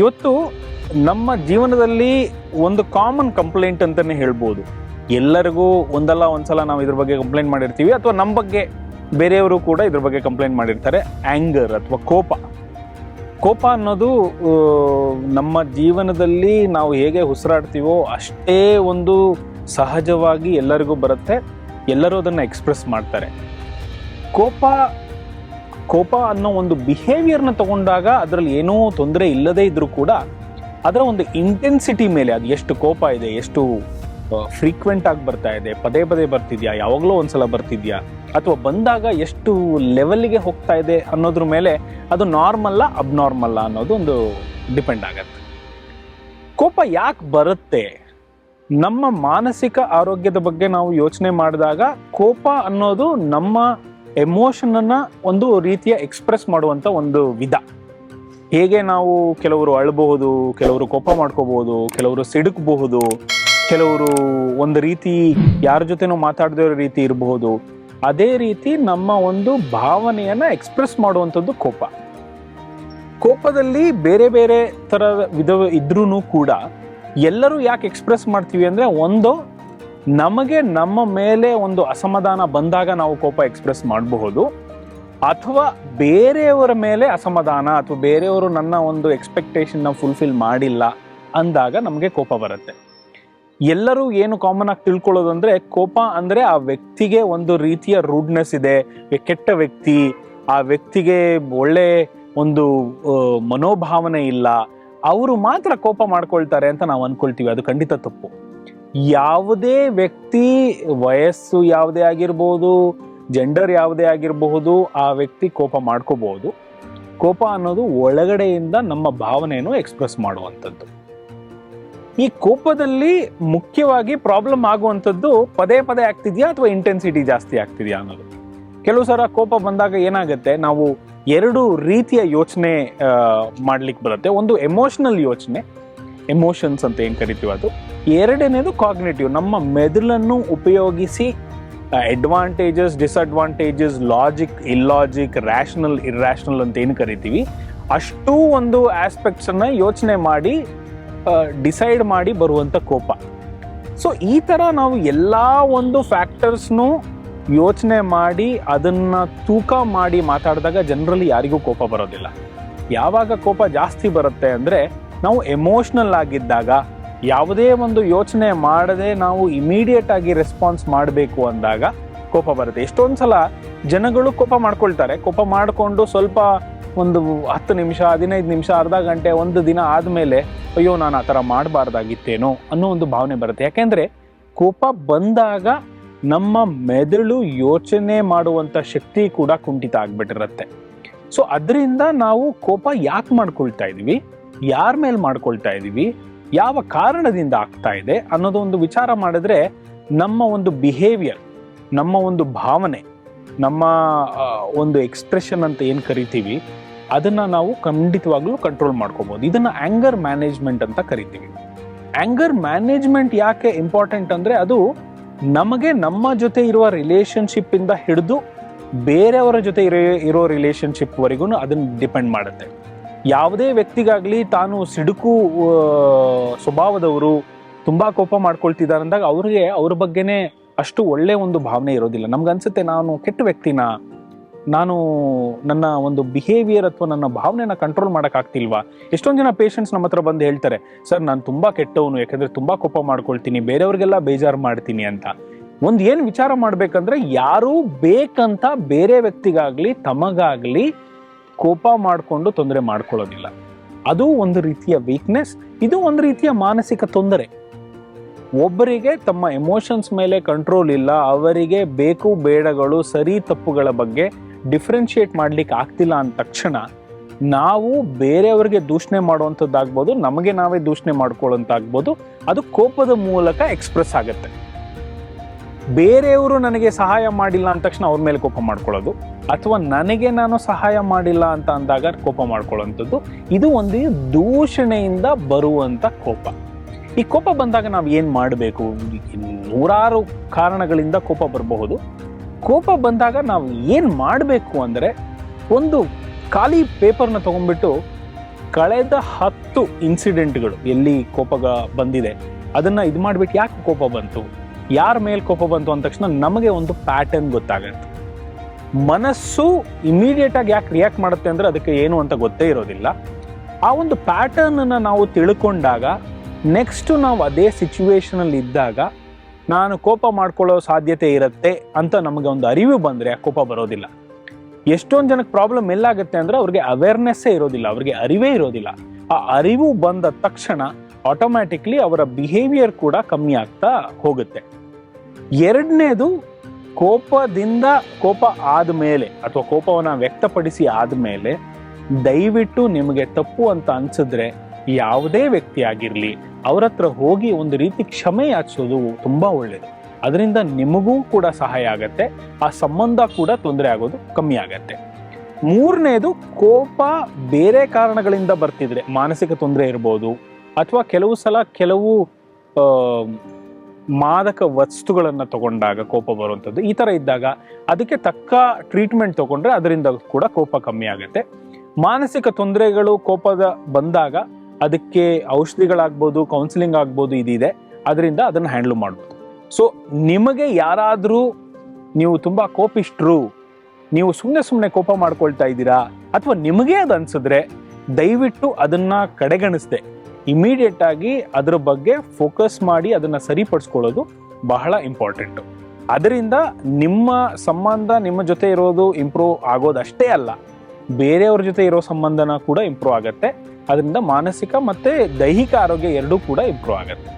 ಇವತ್ತು ನಮ್ಮ ಜೀವನದಲ್ಲಿ ಒಂದು ಕಾಮನ್ ಕಂಪ್ಲೇಂಟ್ ಅಂತಲೇ ಹೇಳ್ಬೋದು. ಎಲ್ಲರಿಗೂ ಒಂದಲ್ಲ ಒಂದ್ಸಲ ನಾವು ಇದ್ರ ಬಗ್ಗೆ ಕಂಪ್ಲೇಂಟ್ ಮಾಡಿರ್ತೀವಿ ಅಥವಾ ನಮ್ಮ ಬಗ್ಗೆ ಬೇರೆಯವರು ಕೂಡ ಇದ್ರ ಬಗ್ಗೆ ಕಂಪ್ಲೇಂಟ್ ಮಾಡಿರ್ತಾರೆ. ಆ್ಯಂಗರ್ ಅಥವಾ ಕೋಪ. ಕೋಪ ಅನ್ನೋದು ನಮ್ಮ ಜೀವನದಲ್ಲಿ ನಾವು ಹೇಗೆ ಉಸಿರಾಡ್ತೀವೋ ಅಷ್ಟೇ ಒಂದು ಸಹಜವಾಗಿ ಎಲ್ಲರಿಗೂ ಬರುತ್ತೆ. ಎಲ್ಲರೂ ಅದನ್ನು ಎಕ್ಸ್ಪ್ರೆಸ್ ಮಾಡ್ತಾರೆ. ಕೋಪ ಕೋಪ ಅನ್ನೋ ಒಂದು ಬಿಹೇವಿಯರ್ನ ತಗೊಂಡಾಗ ಅದರಲ್ಲಿ ಏನೂ ತೊಂದರೆ ಇಲ್ಲದೇ ಇದ್ರೂ ಕೂಡ ಅದರ ಒಂದು ಇಂಟೆನ್ಸಿಟಿ ಮೇಲೆ ಅದು ಎಷ್ಟು ಕೋಪ ಇದೆ, ಎಷ್ಟು ಫ್ರೀಕ್ವೆಂಟ್ ಆಗಿ ಬರ್ತಾ ಇದೆ, ಪದೇ ಪದೇ ಬರ್ತಿದ್ಯಾ, ಯಾವಾಗಲೂ ಒಂದ್ಸಲ ಬರ್ತಿದ್ಯಾ, ಅಥವಾ ಬಂದಾಗ ಎಷ್ಟು ಲೆವೆಲ್ಗೆ ಹೋಗ್ತಾ ಇದೆ ಅನ್ನೋದ್ರ ಮೇಲೆ ಅದು ನಾರ್ಮಲ್ಲ ಅಬ್ನಾರ್ಮಲ್ಲ ಅನ್ನೋದು ಒಂದು ಡಿಪೆಂಡ್ ಆಗತ್ತೆ. ಕೋಪ ಯಾಕೆ ಬರುತ್ತೆ? ನಮ್ಮ ಮಾನಸಿಕ ಆರೋಗ್ಯದ ಬಗ್ಗೆ ನಾವು ಯೋಚನೆ ಮಾಡಿದಾಗ ಕೋಪ ಅನ್ನೋದು ನಮ್ಮ ಎಮೋಷನ್ ಅನ್ನ ಒಂದು ರೀತಿಯ ಎಕ್ಸ್ಪ್ರೆಸ್ ಮಾಡುವಂತ ಒಂದು ವಿಧ. ಹೇಗೆ ನಾವು ಕೆಲವರು ಅಳಬಹುದು, ಕೆಲವರು ಕೋಪ ಮಾಡ್ಕೋಬಹುದು, ಕೆಲವರು ಸಿಡುಕಬಹುದು, ಕೆಲವರು ಒಂದು ರೀತಿ ಯಾರ ಜೊತೆನೂ ಮಾತಾಡದೇ ಇರೋ ರೀತಿ ಇರಬಹುದು, ಅದೇ ರೀತಿ ನಮ್ಮ ಒಂದು ಭಾವನೆಯನ್ನ ಎಕ್ಸ್ಪ್ರೆಸ್ ಮಾಡುವಂಥದ್ದು ಕೋಪ. ಕೋಪದಲ್ಲಿ ಬೇರೆ ಬೇರೆ ತರ ವಿಧ ಇದ್ರೂ ಕೂಡ ಎಲ್ಲರೂ ಯಾಕೆ ಎಕ್ಸ್ಪ್ರೆಸ್ ಮಾಡ್ತೀವಿ ಅಂದ್ರೆ ಒಂದು ನಮಗೆ ನಮ್ಮ ಮೇಲೆ ಒಂದು ಅಸಮಾಧಾನ ಬಂದಾಗ ನಾವು ಕೋಪ ಎಕ್ಸ್ಪ್ರೆಸ್ ಮಾಡಬಹುದು. ಅಥವಾ ಬೇರೆಯವರ ಮೇಲೆ ಅಸಮಾಧಾನ ಅಥವಾ ಬೇರೆಯವರು ನನ್ನ ಒಂದು ಎಕ್ಸ್ಪೆಕ್ಟೇಷನ್ನ ಫುಲ್ಫಿಲ್ ಮಾಡಿಲ್ಲ ಅಂದಾಗ ನಮಗೆ ಕೋಪ ಬರುತ್ತೆ. ಎಲ್ಲರೂ ಏನು ಕಾಮನ್ ಆಗಿ ತಿಳ್ಕೊಳ್ಳೋದು ಅಂದ್ರೆ ಕೋಪ ಅಂದ್ರೆ ಆ ವ್ಯಕ್ತಿಗೆ ಒಂದು ರೀತಿಯ ರೂಡ್ನೆಸ್ ಇದೆ ಕೆಟ್ಟ ವ್ಯಕ್ತಿ, ಆ ವ್ಯಕ್ತಿಗೆ ಒಳ್ಳೆ ಒಂದು ಮನೋಭಾವನೆ ಇಲ್ಲ, ಅವರು ಮಾತ್ರ ಕೋಪ ಮಾಡ್ಕೊಳ್ತಾರೆ ಅಂತ ನಾವು ಅಂದ್ಕೊಳ್ತೀವಿ ಅದು ಖಂಡಿತ ತಪ್ಪು. ಯಾವುದೇ ವ್ಯಕ್ತಿ ವಯಸ್ಸು ಯಾವುದೇ ಆಗಿರ್ಬೋದು ಜೆಂಡರ್ ಯಾವುದೇ ಆಗಿರಬಹುದು, ಆ ವ್ಯಕ್ತಿ ಕೋಪ ಮಾಡ್ಕೋಬಹುದು. ಕೋಪ ಅನ್ನೋದು ಒಳಗಡೆಯಿಂದ ನಮ್ಮ ಭಾವನೆಯನ್ನು ಎಕ್ಸ್ಪ್ರೆಸ್ ಮಾಡುವಂಥದ್ದು. ಈ ಕೋಪದಲ್ಲಿ ಮುಖ್ಯವಾಗಿ ಪ್ರಾಬ್ಲಮ್ ಆಗುವಂಥದ್ದು ಪದೇ ಪದೇ ಆಗ್ತಿದೆಯಾ ಅಥವಾ ಇಂಟೆನ್ಸಿಟಿ ಜಾಸ್ತಿ ಆಗ್ತಿದೆಯಾ ಅನ್ನೋದು? ಕೆಲವು ಸಲ ಕೋಪ ಬಂದಾಗ ಏನಾಗುತ್ತೆ, ನಾವು ಎರಡು ರೀತಿಯ ಯೋಚನೆ ಮಾಡ್ಲಿಕ್ಕೆ ಬರುತ್ತೆ. ಒಂದು ಎಮೋಷನಲ್ ಯೋಚನೆ ಎಮೋಷನ್ಸ್ ಅಂತ ಏನು ಕರಿತೀವಿ ಅದು? ಎರಡನೇದು ಕಾಗ್ನೇಟಿವ್ ನಮ್ಮ ಮೆದುಳನ್ನು ಉಪಯೋಗಿಸಿ advantages disadvantages logic illogic rational irrational ಅಂತ ಏನು ಕರಿತೀವಿ, ಅಷ್ಟೂ ಒಂದು ಆಸ್ಪೆಕ್ಟ್ಸನ್ನು ಯೋಚನೆ ಮಾಡಿ ಡಿಸೈಡ್ ಮಾಡಿ ಬರುವಂಥ ಕೋಪ. ಸೊ ಈ ಥರ ನಾವು ಎಲ್ಲ ಒಂದು ಫ್ಯಾಕ್ಟರ್ಸ್ನೂ ಯೋಚನೆ ಮಾಡಿ, ಅದನ್ನು ತೂಕ ಮಾಡಿ ಮಾತಾಡಿದಾಗ ಜನರಲ್ಲಿ ಯಾರಿಗೂ ಕೋಪ ಬರೋದಿಲ್ಲ. ಯಾವಾಗ ಕೋಪ ಜಾಸ್ತಿ ಬರುತ್ತೆ ಅಂದರೆ, ನಾವು ಎಮೋಷ್ನಲ್ ಆಗಿದ್ದಾಗ ಯಾವುದೇ ಒಂದು ಯೋಚನೆ ಮಾಡದೆ ನಾವು ಇಮಿಡಿಯೇಟ್ ಆಗಿ ರೆಸ್ಪಾನ್ಸ್ ಮಾಡಬೇಕು ಅಂದಾಗ ಕೋಪ ಬರುತ್ತೆ. ಎಷ್ಟೊಂದು ಸಲ ಜನಗಳು ಕೋಪ ಮಾಡ್ಕೊಳ್ತಾರೆ. ಕೋಪ ಮಾಡಿಕೊಂಡು ಸ್ವಲ್ಪ ಒಂದು ಹತ್ತು ನಿಮಿಷ, ಹದಿನೈದು ನಿಮಿಷ, ಅರ್ಧ ಗಂಟೆ, ಒಂದು ದಿನ ಆದಮೇಲೆ ಅಯ್ಯೋ, ನಾನು ಆ ಥರ ಮಾಡಬಾರ್ದಾಗಿತ್ತೇನೋ ಅನ್ನೋ ಒಂದು ಭಾವನೆ ಬರುತ್ತೆ. ಯಾಕೆಂದರೆ ಕೋಪ ಬಂದಾಗ ನಮ್ಮ ಮೆದುಳು ಯೋಚನೆ ಮಾಡುವಂಥ ಶಕ್ತಿ ಕೂಡ ಕುಂಠಿತ ಆಗಿಬಿಟ್ಟಿರುತ್ತೆ. ಸೊ ಅದರಿಂದ ನಾವು ಕೋಪ ಯಾಕೆ ಮಾಡ್ಕೊಳ್ತಾ ಇದ್ದೀವಿ ಯಾರ ಮೇಲೆ ಮಾಡ್ಕೊಳ್ತಾ ಇದೀವಿ? ಯಾವ ಕಾರಣದಿಂದ ಆಗ್ತಾ ಇದೆ ಅನ್ನೋದು ಒಂದು ವಿಚಾರ ಮಾಡಿದ್ರೆ ನಮ್ಮ ಒಂದು ಬಿಹೇವಿಯರ್ ನಮ್ಮ ಒಂದು ಭಾವನೆ, ನಮ್ಮ ಒಂದು ಎಕ್ಸ್ಪ್ರೆಷನ್ ಅಂತ ಏನು ಕರಿತೀವಿ, ಅದನ್ನು ನಾವು ಖಂಡಿತವಾಗ್ಲೂ ಕಂಟ್ರೋಲ್ ಮಾಡ್ಕೋಬಹುದು ಇದನ್ನು ಆ್ಯಂಗರ್ ಮ್ಯಾನೇಜ್ಮೆಂಟ್ ಅಂತ ಕರಿತೀವಿ. ಆ್ಯಂಗರ್ ಮ್ಯಾನೇಜ್ಮೆಂಟ್ ಯಾಕೆ ಇಂಪಾರ್ಟೆಂಟ್ ಅಂದರೆ ಅದು ನಮಗೆ ನಮ್ಮ ಜೊತೆ ಇರುವ ರಿಲೇಷನ್ಶಿಪ್ಪಿಂದ ಹಿಡಿದು ಬೇರೆಯವರ ಜೊತೆ ಇರೋ ಇರೋ ಅದನ್ನು ವರೆಗೂ ಅದನ್ನ ಡಿಪೆಂಡ್ ಮಾಡುತ್ತೆ. ಯಾವುದೇ ವ್ಯಕ್ತಿಗಾಗ್ಲಿ ತಾನು ಸಿಡುಕು ಸ್ವಭಾವದವರು ತುಂಬಾ ಕೋಪ ಮಾಡ್ಕೊಳ್ತಿದ್ದಾರೆ ಅಂದಾಗ ಅವ್ರಿಗೆ ಅವ್ರ ಬಗ್ಗೆನೇ ಅಷ್ಟು ಒಳ್ಳೆ ಒಂದು ಭಾವನೆ ಇರೋದಿಲ್ಲ. ನಮ್ಗನ್ಸುತ್ತೆ ನಾನು ಕೆಟ್ಟ ವ್ಯಕ್ತಿನ, ನಾನು ನನ್ನ ಒಂದು ಬಿಹೇವಿಯರ್ ಅಥವಾ ನನ್ನ ಭಾವನೆನ ಕಂಟ್ರೋಲ್ ಮಾಡೋಕ್ಕಾಗ್ತಿಲ್ವಾ? ಎಷ್ಟೊಂದು ಜನ ಪೇಷಂಟ್ಸ್ ನಮ್ಮ ಹತ್ರ ಬಂದು ಹೇಳ್ತಾರೆ, ಸರ್, ನಾನು ತುಂಬಾ ಕೆಟ್ಟವನು, ಯಾಕಂದ್ರೆ ತುಂಬಾ ಕೋಪ ಮಾಡ್ಕೊಳ್ತೀನಿ, ಬೇರೆಯವ್ರಿಗೆಲ್ಲ ಬೇಜಾರು ಮಾಡ್ತೀನಿ ಅಂತ. ಒಂದು ಏನು ವಿಚಾರ ಮಾಡಬೇಕಂದ್ರೆ, ಯಾರೂ ಬೇಕಂತ ಬೇರೆ ವ್ಯಕ್ತಿಗಾಗ್ಲಿ, ತಮಗಾಗ್ಲಿ ಕೋಪ ಮಾಡಿಕೊಂಡು ತೊಂದರೆ ಮಾಡ್ಕೊಳ್ಳೋದಿಲ್ಲ. ಅದು ಒಂದು ರೀತಿಯ ವೀಕ್ನೆಸ್ ಇದು ಒಂದು ರೀತಿಯ ಮಾನಸಿಕ ತೊಂದರೆ. ಒಬ್ಬರಿಗೆ ತಮ್ಮ ಎಮೋಷನ್ಸ್ ಮೇಲೆ ಕಂಟ್ರೋಲ್ ಇಲ್ಲ, ಅವರಿಗೆ ಬೇಕು ಬೇಡಗಳು, ಸರಿ ತಪ್ಪುಗಳ ಬಗ್ಗೆ ಡಿಫ್ರೆನ್ಷಿಯೇಟ್ ಮಾಡ್ಲಿಕ್ಕೆ ಆಗ್ತಿಲ್ಲ ಅಂದ ತಕ್ಷಣ, ನಾವು ಬೇರೆಯವರಿಗೆ ದೂಷಣೆ ಮಾಡುವಂಥದ್ದಾಗ್ಬೋದು, ನಮಗೆ ನಾವೇ ದೂಷಣೆ ಮಾಡ್ಕೊಳ್ಳೋಂತಾಗ್ಬೋದು ಅದು ಕೋಪದ ಮೂಲಕ ಎಕ್ಸ್ಪ್ರೆಸ್ ಆಗುತ್ತೆ. ಬೇರೆಯವರು ನನಗೆ ಸಹಾಯ ಮಾಡಿಲ್ಲ ಅಂದ ತಕ್ಷಣ ಅವ್ರ ಮೇಲೆ ಕೋಪ ಮಾಡ್ಕೊಳ್ಳೋದು. ಅಥವಾ ನನಗೆ ನಾನು ಸಹಾಯ ಮಾಡಿಲ್ಲ ಅಂತ ಅಂದಾಗ ಕೋಪ ಮಾಡ್ಕೊಳ್ಳೋವಂಥದ್ದು. ಇದು ಒಂದು ದೂಷಣೆಯಿಂದ ಬರುವಂಥ ಕೋಪ. ಈ ಕೋಪ ಬಂದಾಗ ನಾವು ಏನು ಮಾಡಬೇಕು? ನೂರಾರು ಕಾರಣಗಳಿಂದ ಕೋಪ ಬರಬಹುದು. ಕೋಪ ಬಂದಾಗ ನಾವು ಏನು ಮಾಡಬೇಕು ಅಂದರೆ, ಒಂದು ಖಾಲಿ ಪೇಪರ್ನ ತಗೊಂಡ್ಬಿಟ್ಟು ಕಳೆದ ಹತ್ತು ಇನ್ಸಿಡೆಂಟ್ಗಳು ಎಲ್ಲಿ ಕೋಪ ಬಂದಿದೆ, ಅದನ್ನು ಇದು ಮಾಡಿಬಿಟ್ಟು ಯಾಕೆ ಕೋಪ ಬಂತು? ಯಾರ ಮೇಲೆ ಕೋಪ ಬಂತು ಅಂದ ತಕ್ಷಣ ನಮಗೆ ಒಂದು ಪ್ಯಾಟರ್ನ್ ಗೊತ್ತಾಗತ್ತೆ. ಮನಸ್ಸು ಇಮಿಡಿಯೇಟ್ ಆಗಿ ಯಾಕೆ ರಿಯಾಕ್ಟ್ ಮಾಡುತ್ತೆ ಅಂದ್ರೆ ಅದಕ್ಕೆ ಏನು ಅಂತ ಗೊತ್ತೇ ಇರೋದಿಲ್ಲ. ಆ ಒಂದು ಪ್ಯಾಟರ್ನ್ ಅನ್ನ ನಾವು ತಿಳ್ಕೊಂಡಾಗ ನೆಕ್ಸ್ಟ್ ನಾವು ಅದೇ ಸಿಚುವೇಶನ್ ಅಲ್ಲಿ ಇದ್ದಾಗ ನಾನು ಕೋಪ ಮಾಡ್ಕೊಳ್ಳೋ ಸಾಧ್ಯತೆ ಇರುತ್ತೆ ಅಂತ ನಮಗೆ ಒಂದು ಅರಿವು ಬಂದ್ರೆ ಆ ಕೋಪ ಬರೋದಿಲ್ಲ. ಎಷ್ಟೊಂದು ಜನಕ್ಕೆ ಪ್ರಾಬ್ಲಮ್ ಎಲ್ಲಾಗುತ್ತೆ ಅಂದ್ರೆ ಅವ್ರಿಗೆ ಅವೇರ್ನೆಸ್ಸೇ ಇರೋದಿಲ್ಲ, ಅವ್ರಿಗೆ ಅರಿವೇ ಇರೋದಿಲ್ಲ. ಆ ಅರಿವು ಬಂದ ತಕ್ಷಣ ಆಟೋಮ್ಯಾಟಿಕ್ಲಿ ಅವರ ಬಿಹೇವಿಯರ್ ಕೂಡ ಕಮ್ಮಿ ಆಗ್ತಾ ಹೋಗುತ್ತೆ. ಎರಡನೇದು ಕೋಪದಿಂದ ಕೋಪ ಆದ್ಮೇಲೆ ಅಥವಾ ಕೋಪವನ್ನು ವ್ಯಕ್ತಪಡಿಸಿ ಆದ್ಮೇಲೆ ದಯವಿಟ್ಟು ನಿಮಗೆ ತಪ್ಪು ಅಂತ ಅನ್ಸಿದ್ರೆ ಯಾವುದೇ ವ್ಯಕ್ತಿ ಆಗಿರಲಿ ಅವ್ರ ಹತ್ರ ಹೋಗಿ ಒಂದು ರೀತಿ ಕ್ಷಮೆ ಯಾಚಿಸೋದು ತುಂಬಾ ಒಳ್ಳೇದು. ಅದರಿಂದ ನಿಮಗೂ ಕೂಡ ಸಹಾಯ ಆಗತ್ತೆ, ಆ ಸಂಬಂಧ ಕೂಡ ತೊಂದರೆ ಆಗೋದು ಕಮ್ಮಿ ಆಗತ್ತೆ. ಮೂರನೇದು, ಕೋಪ ಬೇರೆ ಕಾರಣಗಳಿಂದ ಬರ್ತಿದ್ರೆ, ಮಾನಸಿಕ ತೊಂದರೆ ಇರ್ಬೋದು, ಅಥವಾ ಕೆಲವು ಸಲ ಕೆಲವು ಮಾದಕ ವಸ್ತುಗಳನ್ನು ತಗೊಂಡಾಗ ಕೋಪ ಬರುವಂಥದ್ದು. ಈ ತರ ಇದ್ದಾಗ ಅದಕ್ಕೆ ತಕ್ಕ ಟ್ರೀಟ್ಮೆಂಟ್ ತಗೊಂಡ್ರೆ ಅದರಿಂದ ಕೂಡ ಕೋಪ ಕಮ್ಮಿ ಆಗುತ್ತೆ. ಮಾನಸಿಕ ತೊಂದರೆಗಳು, ಕೋಪದ ಬಂದಾಗ ಅದಕ್ಕೆ ಔಷಧಿಗಳಾಗ್ಬೋದು ಕೌನ್ಸಿಲಿಂಗ್ ಆಗ್ಬೋದು ಇದಿದೆ. ಅದರಿಂದ ಅದನ್ನು ಹ್ಯಾಂಡಲ್ ಮಾಡ್ಬೋದು. ಸೊ ನಿಮಗೆ ಯಾರಾದರೂ ನೀವು ತುಂಬಾ ಕೋಪಿಷ್ಟ್ರು, ನೀವು ಸುಮ್ಮನೆ ಸುಮ್ಮನೆ ಕೋಪ ಮಾಡ್ಕೊಳ್ತಾ ಇದ್ದೀರಾ, ಅಥವಾ ನಿಮಗೆ ಅದು ಅನ್ಸಿದ್ರೆ ದಯವಿಟ್ಟು ಅದನ್ನ ಕಡೆಗಣಿಸ್ದೆ. ಇಮಿಡಿಯೇಟ್ ಆಗಿ ಅದ್ರ ಬಗ್ಗೆ ಫೋಕಸ್ ಮಾಡಿ ಅದನ್ನ ಸರಿಪಡಿಸ್ಕೊಳ್ಳೋದು ಬಹಳ ಇಂಪಾರ್ಟೆಂಟ್ ಅದರಿಂದ ನಿಮ್ಮ ಸಂಬಂಧ ನಿಮ್ಮ ಜೊತೆ ಇರೋದು ಇಂಪ್ರೂವ್ ಆಗೋದಷ್ಟೇ ಅಲ್ಲ, ಬೇರೆಯವ್ರ ಜೊತೆ ಇರೋ ಸಂಬಂಧನ ಕೂಡ ಇಂಪ್ರೂವ್ ಆಗುತ್ತೆ. ಅದರಿಂದ ಮಾನಸಿಕ ಮತ್ತೆ ದೈಹಿಕ ಆರೋಗ್ಯ ಎರಡೂ ಕೂಡ ಇಂಪ್ರೂವ್ ಆಗುತ್ತೆ.